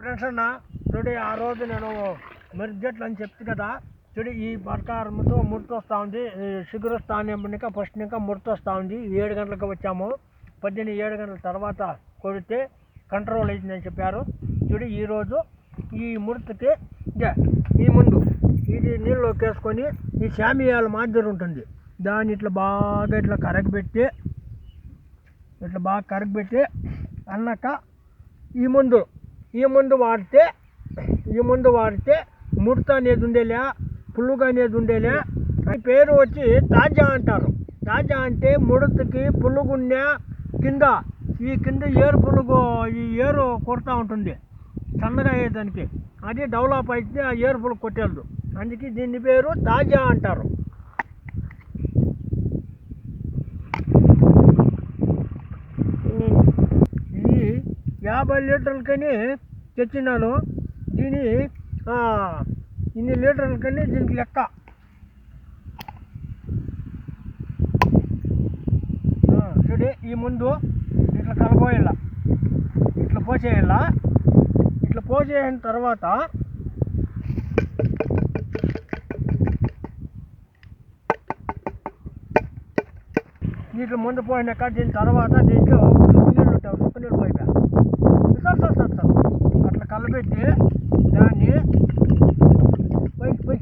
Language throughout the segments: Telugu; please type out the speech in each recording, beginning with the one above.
ఫ్రెండ్స్ అన్న చూడు ఆ రోజు నేను మెరుగెట్లు అని చెప్తే కదా చూడు ఈ ప్రకారంతో ముడత వస్తూ ఉంది ఈ షుగర్ స్థానం ఫస్ట్ ఇంకా ముడత వస్తూ ఉంది. ఏడు గంటలకు వచ్చాము. పద్దెనిమిది ఏడు గంటల తర్వాత కొడితే కంట్రోల్ అయిందని చెప్పారు. చూడు ఈరోజు ఈ ముడతకి ఇదే ఈ ముందు ఇది నీళ్ళలోకి వేసుకొని ఈ శామియాల మాదిరి ఉంటుంది. దాన్ని ఇట్లా బాగా ఇట్లా కరగబెట్టి ఇట్లా బాగా కరగబెట్టి అన్నాక ఈ ముందు ఈ మందు వాడితే ఈ మందు వాడితే ముడత అనేది ఉండేలే పులుగు అనేది ఉండేలే. ఈ పేరు వచ్చి తాజా అంటారు. తాజా అంటే ముడతకి పులుగున్న కింద ఈ కింద ఏరు పులుగు ఈ ఏరు కొడతా ఉంటుంది. సన్నగా అయ్యేదానికి. అది డెవలప్ అయితే ఆ ఏరు పులుగు కొట్టేది అందుకే దీని పేరు తాజా అంటారు ఇది యాభై లీటర్లకని తెచ్చినాను. దీని ఇన్ని లీటర్లకని దీనికి లెక్క. ఆ, ఈ ముందు ఇట్లా కలపోయాల ఇట్లా పోసేయాల. ఇట్లా పోసేసిన తర్వాత దీంట్లో ముందు పోయినాక దీని తర్వాత దీంట్లో ఉప్పు నీళ్ళు ఉంటాయి ఉప్పు నీళ్ళు పోయిపోయా అట్లా కలపెట్టి దాన్ని పోయి పోయి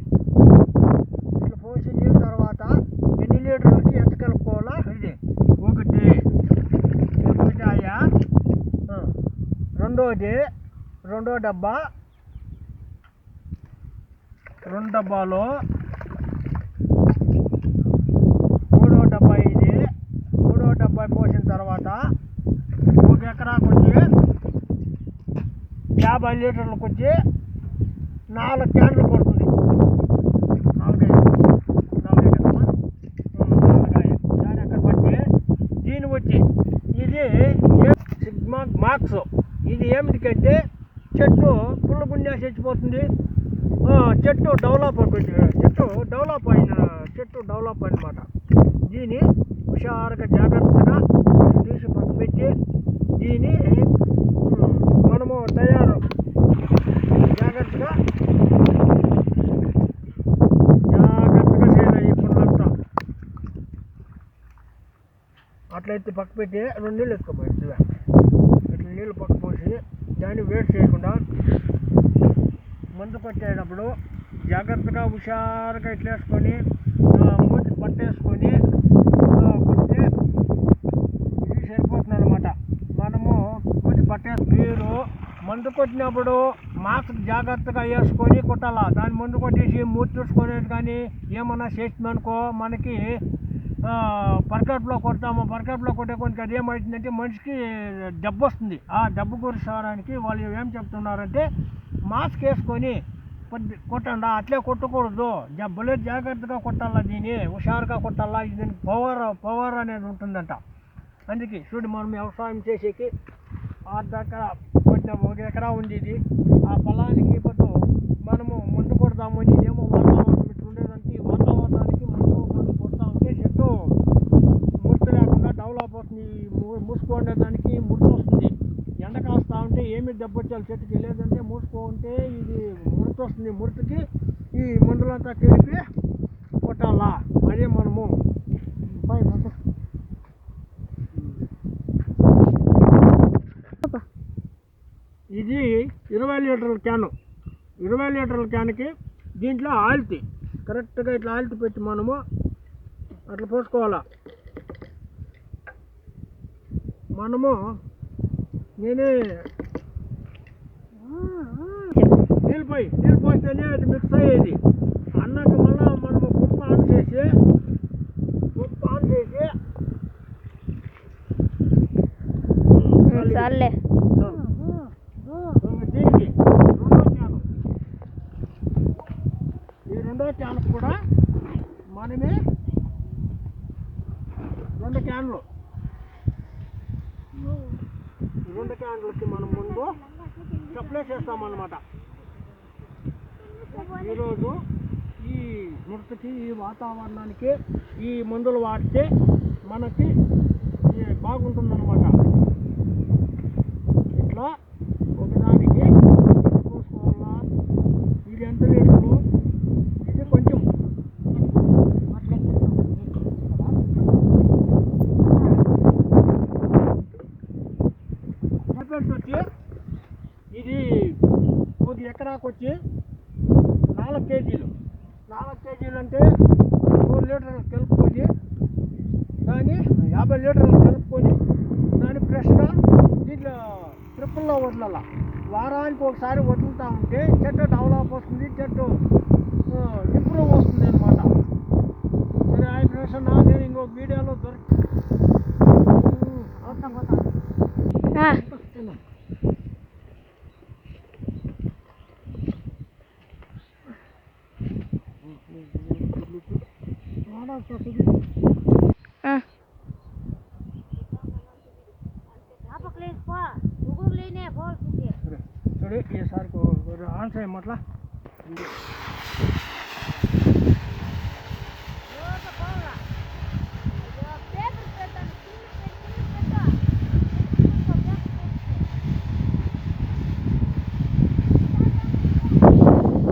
ఇట్లా పోసి నీళ్ళ తర్వాత ఎన్ని లీటర్లకి ఎంత కలుపుకోవాలా? ఇది ఒకటి. ఒకటి. రెండోది రెండో డబ్బా. రెండు డబ్బాలు. మూడో డబ్బా ఇది. మూడో డబ్బా పోసిన తర్వాత ఒక ఎకరాకు వచ్చి యాభై లీటర్లకు వచ్చి నాలుగు. క్యాన్లు పడుతుంది దాని దీని వచ్చి ఇది సిగ్మా మార్క్స్. ఇది ఏమిటికంటే చెట్టు పుల్లగుండా చచ్చిపోతుంది. ఆ, చెట్టు డెవలప్ అయిపోయింది. చెట్టు డెవలప్ అయిన చెట్టు డెవలప్ అనమాట దీన్ని హుషారుగా జాగ్రత్తగా తీసి పక్క పెట్టి దీన్ని ఉమ్, మనము తయారు జాగ్రత్తగా జాగ్రత్తగా చేయాలి ఈ పనులంతా అట్లయితే పక్క పెట్టి రెండు నీళ్ళు ఎత్తుకోపోయి ఇట్లా నీళ్ళు పక్క పోసి దాన్ని వేస్ట్ చేయకుండా మందు కొట్టేటప్పుడు జాగ్రత్తగా హుషారుగా ఇట్లా వేసుకొని ఆ, మూతి పట్టేసుకొని కొట్టి ఇది సరిపోతుంది అనమాట మనము మూతి మీరు మందు కొట్టినప్పుడు మాస్క్ జాగ్రత్తగా వేసుకొని కొట్టాలా? దాని ముందు కొట్టేసి మూతి చూసుకునేది కానీ ఏమన్నా చేసిందనుకో మనకి పరకట్లో కొడతాము. పరకట్లో కొట్టే కొంచెం అది ఏమవుతుందంటే మనిషికి దెబ్బ వస్తుంది. ఆ దెబ్బ గురించడానికి వాళ్ళు ఏం చెప్తున్నారంటే మాస్క్ వేసుకొని కొద్ది కొట్టండి. అట్లే కొట్టకూడదు. జబ్బలే జాగ్రత్తగా కొట్టాలా దీన్ని? హుషారుగా కొట్టాలా? ఇది పవర్ పవర్ అనేది ఉంటుందంట. అందుకే చూడు మనం వ్యవసాయం చేసేకి అర్ధ ఎకరా కొట్టిన ఒక ఎకరా ఉంది ఇది. ఆ పొలానికి ఇప్పుడు మనము ముందు కొడదాము ఇది వాతావరణం ఇట్లా ఉండేదానికి ఈ వాతావరణానికి ముందు ముందు కొడతా ఉంటే చెట్టు ముడత లేకుండా డెవలప్ అవుతుంది ఈ ము- మూసుకునే దానికి ముడత వస్తుంది ఎండ కాస్తా మీద దెబ్బ చెట్టుకి లేదంటే మూసుకోంటే ఇది ముడత వస్తుంది ముడతకి ఈ మందులంతా కలిపి కొట్టాలా? అదే మనము. పై ఇది ఇరవై లీటర్ల క్యాను. ఇరవై లీటర్ల క్యాన్కి దీంట్లో ఆల్తి కరెక్ట్గా ఇట్లా ఆల్తి పెట్టి మనము అట్లా పోసుకోవాలా. మనము నేనే నీళ్ళు పోయి నీళ్ళు పోస్తేనే అది మిక్స్ అయ్యేది. అన్నాక మళ్ళా మనము పంపు ఆన్ చేసి పంపు ఆన్ చేసి. సర్లే. దీనికి రెండో క్యాను ఈ రెండో క్యాన్ కూడా మనమే రెండు క్యాన్లు రెండు క్యాన్లకి మనం ముందు సప్లై చేస్తామన్నమాట. ఈరోజు ఈ మృతికి ఈ వాతావరణానికి ఈ మందులు వాడితే మనకి ఈ బాగుంటుందన్నమాట ఇట్లా ఒకదానికి ఎకరాకు వచ్చి నాలుగు కేజీలు. నాలుగు కేజీలు అంటే మూడు లీటర్లు కలుపుకొని దాన్ని యాభై లీటర్లు కలుపుకొని దాన్ని ఫ్రెష్గా దీంట్లో ట్రిప్పుల్లో వదలాల. వారానికి ఒకసారి వదులుతూ ఉంటే చెట్టు డెవలప్ వస్తుంది చెట్టు ఇంప్రూవ్ వస్తుంది అనమాట సరే ఆ ప్రశ్న నా నేను ఇంకొక వీడియోలో దొరికి పోతాం కదా లేకపో ఉగురు లేనే పోల్సింది సరే ఈసారి ఆన్సర్ ఏమట్లా